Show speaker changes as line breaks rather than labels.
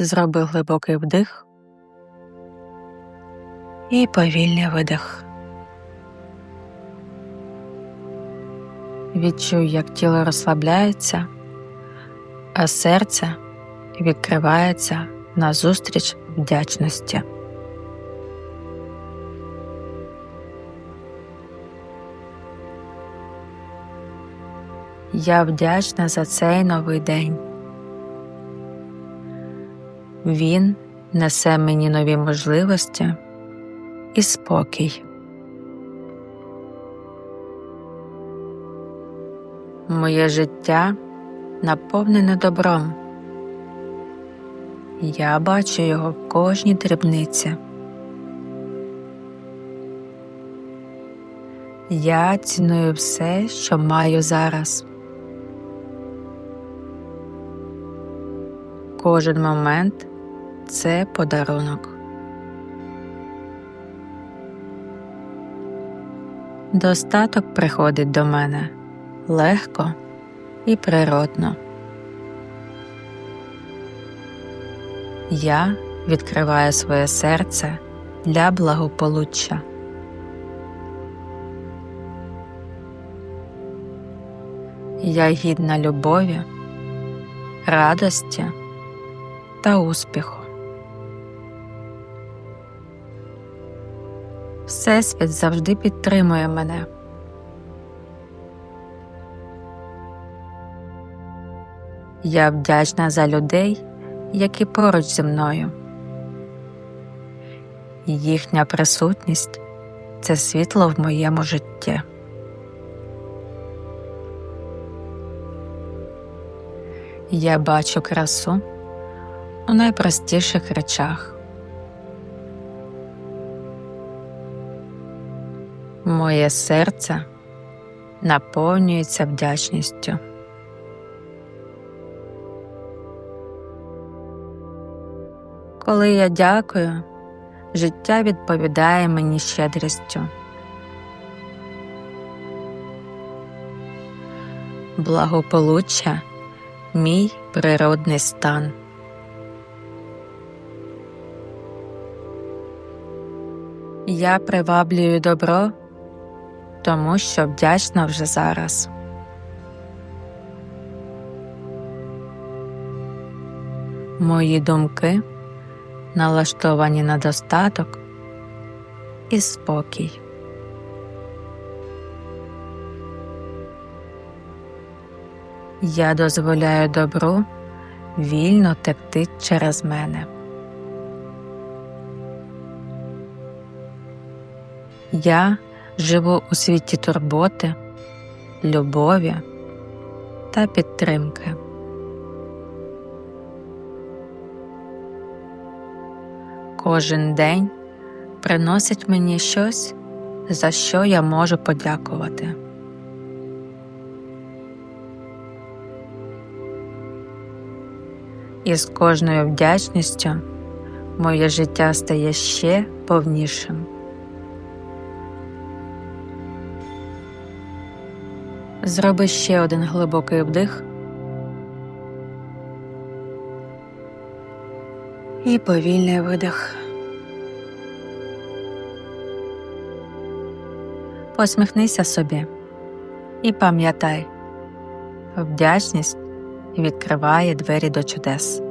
Зроби глибокий вдих і повільний видих. Відчуй, як тіло розслабляється, а серце відкривається назустріч вдячності. Я вдячна за цей новий день. Він несе мені нові можливості і спокій. Моє життя наповнене добром. Я бачу його в кожній дрібниці. Я ціную все, що маю зараз. Кожен момент це подарунок. Достаток приходить до мене легко і природно. Я відкриваю своє серце для благополуччя. Я гідна любові, радості та успіху. Всесвіт завжди підтримує мене. Я вдячна за людей, які поруч зі мною. Їхня присутність це світло в моєму житті. Я бачу красу у найпростіших речах. Моє серце наповнюється вдячністю. Коли я дякую, життя відповідає мені щедрістю. Благополуччя мій природний стан. Я приваблюю добро, тому що вдячна вже зараз. Мої думки налаштовані на достаток і спокій. Я дозволяю добру вільно текти через мене. Я живу у світі турботи, любові та підтримки. Кожен день приносить мені щось, за що я можу подякувати. І з кожною вдячністю моє життя стає ще повнішим. Зроби ще один глибокий вдих і повільний видих. Посміхнися собі і пам'ятай, вдячність відкриває двері до чудес.